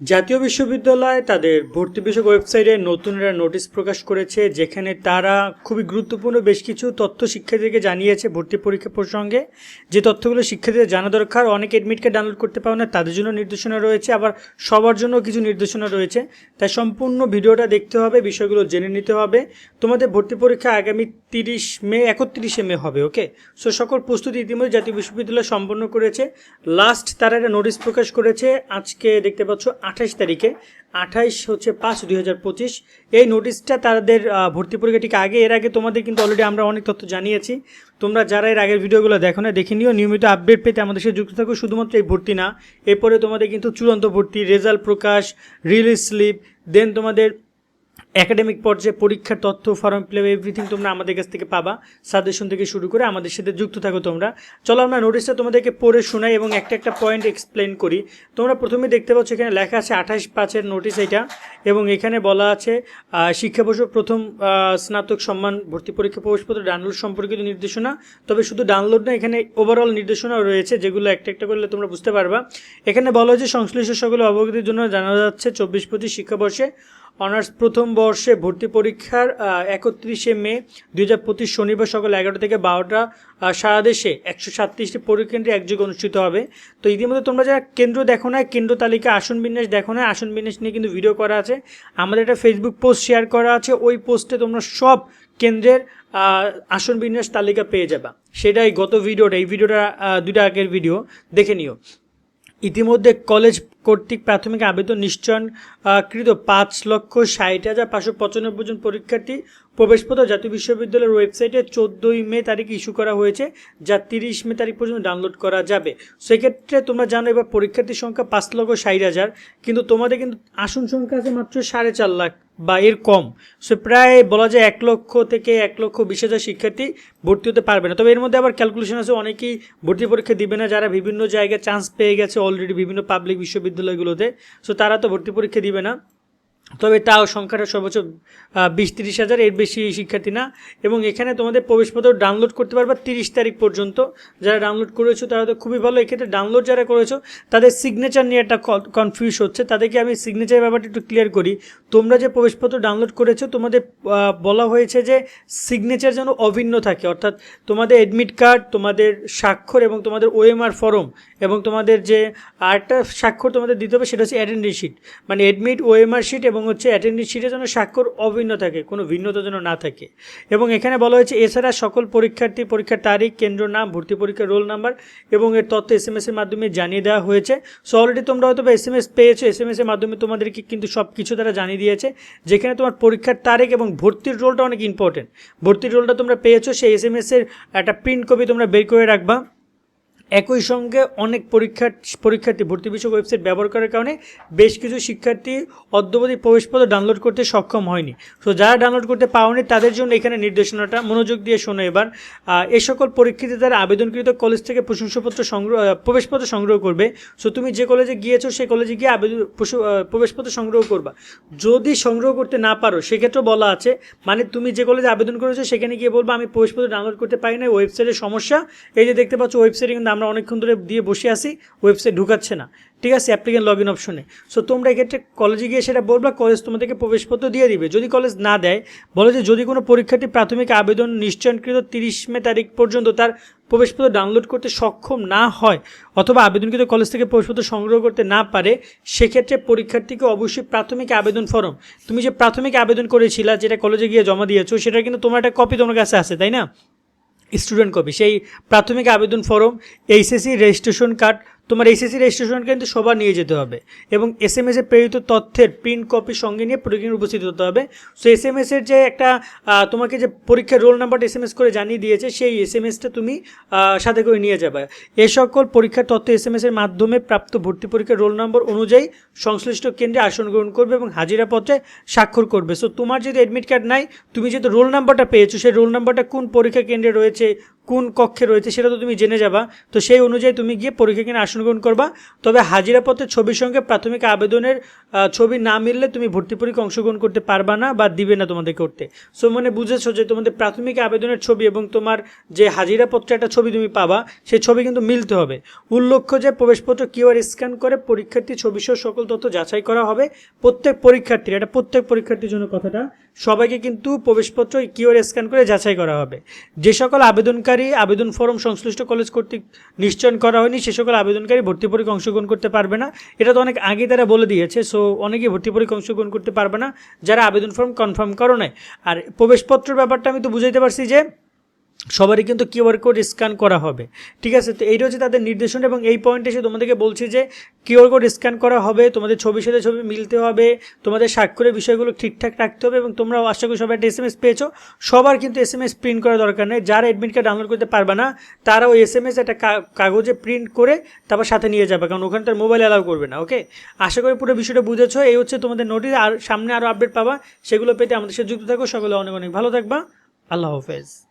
জাতীয় বিশ্ববিদ্যালয় তাদের ভর্তি বিষয়ক ওয়েবসাইটে নতুন একটা নোটিশ প্রকাশ করেছে, যেখানে তারা খুবই গুরুত্বপূর্ণ বেশ কিছু তথ্য শিক্ষার্থীকে জানিয়েছে ভর্তি পরীক্ষা প্রসঙ্গে। যে তথ্যগুলো শিক্ষার্থীদের জানা দরকার, অনেক এডমিট কার্ড ডাউনলোড করতে পারে না, তাদের জন্য নির্দেশনা রয়েছে, আবার সবার জন্য কিছু নির্দেশনা রয়েছে। তাই সম্পূর্ণ ভিডিওটা দেখতে হবে, বিষয়গুলো জেনে নিতে হবে। তোমাদের ভর্তি পরীক্ষা আগামী তিরিশ মে, একত্রিশে মে হবে, ওকে? সো সকল প্রস্তুতি ইতিমধ্যে জাতীয় বিশ্ববিদ্যালয় সম্পন্ন করেছে। লাস্ট তারা একটা নোটিশ প্রকাশ করেছে, আজকে দেখতে পাচ্ছ আঠাশ তারিখে। আঠাইশ হচ্ছে পাঁচ দুই হাজার পঁচিশ। এই নোটিশটা তাদের ভর্তি পরীক্ষাটিকে আগে, এর আগে তোমাদের কিন্তু অলরেডি আমরা অনেক তথ্য জানিয়েছি। তোমরা যারা এর আগের ভিডিওগুলো দেখো না, দেখে নিও। নিয়মিত আপডেট পেতে আমাদের সাথে যুক্ত থাকো। শুধুমাত্র এই ভর্তি না, এরপরে তোমাদের কিন্তু চূড়ান্ত ভর্তি রেজাল্ট প্রকাশ রিলিজ স্লিপ দেন তোমাদের একাডেমিক পর্যায়ে পরীক্ষার তথ্য ফর্ম ফিল এভরিথিং তোমরা আমাদের কাছ থেকে পাবা। সাজেশন থেকে শুরু করে আমাদের সাথে যুক্ত থাকো তোমরা। চলো আমরা নোটিশটা তোমাদেরকে পড়ে শোনাই এবং একটা একটা পয়েন্ট এক্সপ্লেন করি। তোমরা প্রথমে দেখতে পাচ্ছ এখানে লেখা আছে আঠাশ পাঁচের নোটিশ এটা এবং এখানে বলা আছে শিক্ষাবর্ষ প্রথম স্নাতক সম্মান ভর্তি পরীক্ষা প্রবেশপত্র ডাউনলোড সম্পর্কিত নির্দেশনা। তবে শুধু ডাউনলোড না, এখানে ওভারঅল নির্দেশনা রয়েছে, যেগুলো একটা একটা করলে তোমরা বুঝতে পারবা। এখানে বলা হয়েছে সংশ্লিষ্ট সকলে অবগতির জন্য জানা যাচ্ছে, চব্বিশ পঁচিশ শিক্ষাবর্ষে অনার্স প্রথম বর্ষে ভর্তি পরীক্ষার একত্রিশে মে দুই হাজার পঁচিশ শনিবার সকাল এগারোটা থেকে বারোটা সারা দেশে একশো সাতত্রিশটি পরীক্ষাকেন্দ্রে একযোগে অনুষ্ঠিত হবে। তো ইতিমধ্যে তোমরা যারা কেন্দ্র দেখো না কেন্দ্র তালিকা আসন বিন্যাস দেখো না আসন বিন্যাস নিয়ে কিন্তু ভিডিও করা আছে। আমাদের একটা ফেসবুক পোস্ট শেয়ার করা আছে, ওই পোস্টে তোমরা সব কেন্দ্রের আসন বিন্যাস তালিকা পেয়ে যাবা। সেটাই গত ভিডিওটা এই ভিডিওটা দুইটা আগের ভিডিও দেখে নিও। ইতিমধ্যে কলেজ কর্তৃক প্রাথমিক আবেদন নিশ্চয়নকৃত পাঁচ লক্ষ ষাট হাজার পাঁচশো পঁচানব্বই জন পরীক্ষার্থী প্রবেশপত্র জাতীয় বিশ্ববিদ্যালয়ের ওয়েবসাইটে চোদ্দোই মে তারিখ ইস্যু করা হয়েছে, যা তিরিশ মে তারিখ পর্যন্ত ডাউনলোড করা যাবে। সেক্ষেত্রে তোমরা জানো এবার পরীক্ষার্থীর সংখ্যা পাঁচ লক্ষ ষাট হাজার, কিন্তু তোমাদের কিন্তু আসন সংখ্যা আছে মাত্র সাড়ে চার লাখ বা এর কম। সে প্রায় বলা যায় এক লক্ষ থেকে এক লক্ষ বিশ হাজার শিক্ষার্থী ভর্তি হতে পারবে না। তবে এর মধ্যে আবার ক্যালকুলেশন আছে, অনেকেই ভর্তি পরীক্ষা দিবে না, যারা বিভিন্ন জায়গায় চান্স পেয়ে গেছে অলরেডি বিভিন্ন পাবলিক বিশ্ববিদ্যালয়গুলোতে। সো তারা তো ভর্তি পরীক্ষা দিবে না। তবে তাও সংখ্যাটা সর্বোচ্চ বিশ তিরিশ হাজার, এর বেশি শিক্ষার্থী না। এবং এখানে তোমাদের প্রবেশপত্র ডাউনলোড করতে পারবা তিরিশ তারিখ পর্যন্ত। যারা ডাউনলোড করেছ তারা তো খুবই ভালো। এক্ষেত্রে ডাউনলোড যারা করেছ, তাদের সিগনেচার নিয়ে একটা কনফিউজ হচ্ছে। তাদেরকে আমি সিগনেচার ব্যাপারটা একটু ক্লিয়ার করি। তোমরা যে প্রবেশপত্র ডাউনলোড করেছ, তোমাদের বলা হয়েছে যে সিগনেচার যেন অভিন্ন থাকে। অর্থাৎ তোমাদের অ্যাডমিট কার্ড তোমাদের স্বাক্ষর এবং তোমাদের ওএমআর ফর্ম এবং তোমাদের যে আরেকটা স্বাক্ষর তোমাদের দিতে হবে, সেটা হচ্ছে অ্যাটেন্ডেন্স শিট মানে এডমিট ওএমআর শিট এবং হচ্ছে অ্যাটেন্ডেন্স শিটে যেন স্বাক্ষর অভিন্ন থাকে, কোনো ভিন্নতা যেন না থাকে। এবং এখানে বলা হয়েছে, এছাড়া সকল পরীক্ষার্থী, পরীক্ষার তারিখ, কেন্দ্র নাম, ভর্তি পরীক্ষার রোল নাম্বার এবং এর তথ্য এস এম এর মাধ্যমে জানিয়ে দেওয়া হয়েছে। সো অলরেডি তোমরা হয়তো এস এম এস পেয়েছ এস এম এর মাধ্যমে তোমাদেরকে কিন্তু সব কিছু তারা জানিয়ে দিয়েছে। যেখানে তোমার পরীক্ষার তারিখ এবং ভর্তির রোলটা অনেক ইম্পর্টেন্ট ভর্তির রোলটা তোমরা পেয়েছ, সেই এস এম এর একটা প্রিন্ট কপি তোমরা বের করে রাখবা। একই সঙ্গে অনেক পরীক্ষার, পরীক্ষার্থী ভর্তি বিষয়ক ওয়েবসাইট ব্যবহার করার কারণে বেশ কিছু শিক্ষার্থী অদ্যবধি প্রবেশপত্র ডাউনলোড করতে সক্ষম হয়নি। তো যারা ডাউনলোড করতে পাওনি, তাদের জন্য এখানে নির্দেশনাটা মনোযোগ দিয়ে শোনো এবার। এই সকল পরীক্ষার্থী তারা আবেদনকৃত কলেজ থেকে প্রশংসাপত্র সংগ্রহ প্রবেশপত্র সংগ্রহ করবে সো তুমি যে কলেজে গিয়েছো, সেই কলেজে গিয়ে আবেদন প্রবেশপত্র সংগ্রহ করবা। যদি সংগ্রহ করতে না পারো সেক্ষেত্রে বলা আছে মানে তুমি যে কলেজে আবেদন করেছ, সেখানে গিয়ে বলব, আমি প্রবেশপত্র ডাউনলোড করতে পারি না ওয়েবসাইটের সমস্যা। এই যে দেখতে পাচ্ছ ওয়েবসাইটে কিন্তু আমরা অনেকক্ষণ ধরে দিয়ে বসে আছি ওয়েবসাইট ঢুকাচ্ছে না। ঠিক আছে অ্যাপ্লিকেন্ট লগ ইন অপশনে সো তোমরা এক্ষেত্রে কলেজে গিয়ে সেটা বলবা কলেজ তোমাদেরকে প্রবেশপত্র দিয়ে দিবে। যদি কলেজ না দেয়, বলে যে যদি কোনো পরীক্ষার্থী প্রাথমিক আবেদন নিশ্চয়কৃত তিরিশ মে তারিখ পর্যন্ত তার প্রবেশপত্র ডাউনলোড করতে সক্ষম না হয় অথবা আবেদনকৃত কলেজ থেকে প্রবেশপত্র সংগ্রহ করতে না পারে, সেক্ষেত্রে পরীক্ষার্থীকে অবশ্যই প্রাথমিক আবেদন ফর্ম তুমি যে প্রাথমিক আবেদন করেছিলা, যেটা কলেজে গিয়ে জমা দিয়েছ, সেটা কিন্তু তোমার একটা কপি তোমার কাছে আছে, তাই না? স্টুডেন্ট কপি সেই প্রাথমিক আবেদন ফর্ম এইচএসসি রেজিস্ট্রেশন কার্ড তোমার এইচএসসি রেজিস্ট্রেশন কিন্তু সবার নিয়ে যেতে হবে। এবং এস এম এস প্রেরিত তথ্যের প্রিন্ট কপি সঙ্গে নিয়ে পরীক্ষায় উপস্থিত হতে হবে। সো এস এম এস এর যে একটা তোমাকে যে পরীক্ষার রোল নাম্বারটা এস এম এস করে জানিয়ে দিয়েছে, সেই এস এম এসটা তুমি সাথে করে নিয়ে যাবে। এ সকল পরীক্ষার তথ্য এস এম এস এর মাধ্যমে প্রাপ্ত ভর্তি পরীক্ষার রোল নম্বর অনুযায়ী সংশ্লিষ্ট কেন্দ্রে আসন গ্রহণ করবে এবং হাজিরা হাজিরাপত্রে স্বাক্ষর করবে। সো তোমার যদি অ্যাডমিট কার্ড নাই, তুমি যেহেতু রোল নাম্বারটা পেয়েছ, সেই রোল নাম্বারটা কোন পরীক্ষা কেন্দ্রে রয়েছে কোন কক্ষে রয়েছে সেটা তো তুমি জেনে যাবা। তো সেই অনুযায়ী তুমি গিয়ে পরীক্ষা কিনে আসন গ্রহণ করবা। তবে হাজিরাপত্রের ছবির সঙ্গে প্রাথমিক আবেদনের ছবি না মিললে তুমি ভর্তি পরীক্ষা অংশগ্রহণ করতে পারবা না বা দিবে না তোমাদের করতে। সো মানে বুঝেছ যে তোমাদের প্রাথমিক আবেদনের ছবি এবং তোমার যে হাজিরাপত্রে একটা ছবি তুমি পাবা, সেই ছবি কিন্তু মিলতে হবে। উল্লেখ্য যে প্রবেশপত্র কিউআর স্ক্যান করে পরীক্ষার্থী ছবি সহ সকল তথ্য যাচাই করা হবে প্রত্যেক পরীক্ষার্থীর। এটা প্রত্যেক পরীক্ষার্থীর জন্য কথাটা। সবাইকে কিন্তু প্রবেশপত্র কিউআর স্ক্যান করে যাচাই করা হবে। যে সকল আবেদনকারী আবেদন ফর্ম সংশ্লিষ্ট কলেজ কর্তৃক নিশ্চয়ন করা হয়নি, সে সকল আবেদনকারী ভর্তি পরীক্ষা অংশগ্রহণ করতে পারবে না। এটা তো অনেক আগে তারা বলে দিয়েছে, সো অনেকেই ভর্তি পরীক্ষা অংশগ্রহণ করতে পারবে না, যারা আবেদন ফর্ম কনফার্ম করো নাই। আর প্রবেশপত্রের ব্যাপারটা আমি তো বুঝাইতে পারছি যে সবারই কিন্তু কিউআর কোড স্ক্যান করা হবে। ঠিক আছে? তো এইটা হচ্ছে তাদের নির্দেশনা এবং এই পয়েন্টে এসে তোমাদেরকে বলছি যে কিউআর কোড স্ক্যান করা হবে, তোমাদের ছবির সাথে ছবি মিলতে হবে, তোমাদের স্বাক্ষরের বিষয়গুলো ঠিকঠাক রাখতে হবে এবং তোমরা আশা করি সবাই একটা এস এম এস পেয়েছ। সবার কিন্তু এস এম এস প্রিন্ট করার দরকার নেই। যারা অ্যাডমিট কার্ড ডাউনলোড করতে পারবে না, তারা ওই এস এম এস একটা কাগজে প্রিন্ট করে তারপর সাথে নিয়ে যাবে, কারণ ওখানে তার মোবাইল অ্যালাউ করবে না ওকে আশা করি পুরো বিষয়টা বুঝেছ। এই হচ্ছে তোমাদের নোটিশ আর সামনে আরও আপডেট পাবা, সেগুলো পেতে আমাদের সাথে যুক্ত থাকো। সকলে অনেক অনেক ভালো থাকবা। আল্লাহ হাফেজ।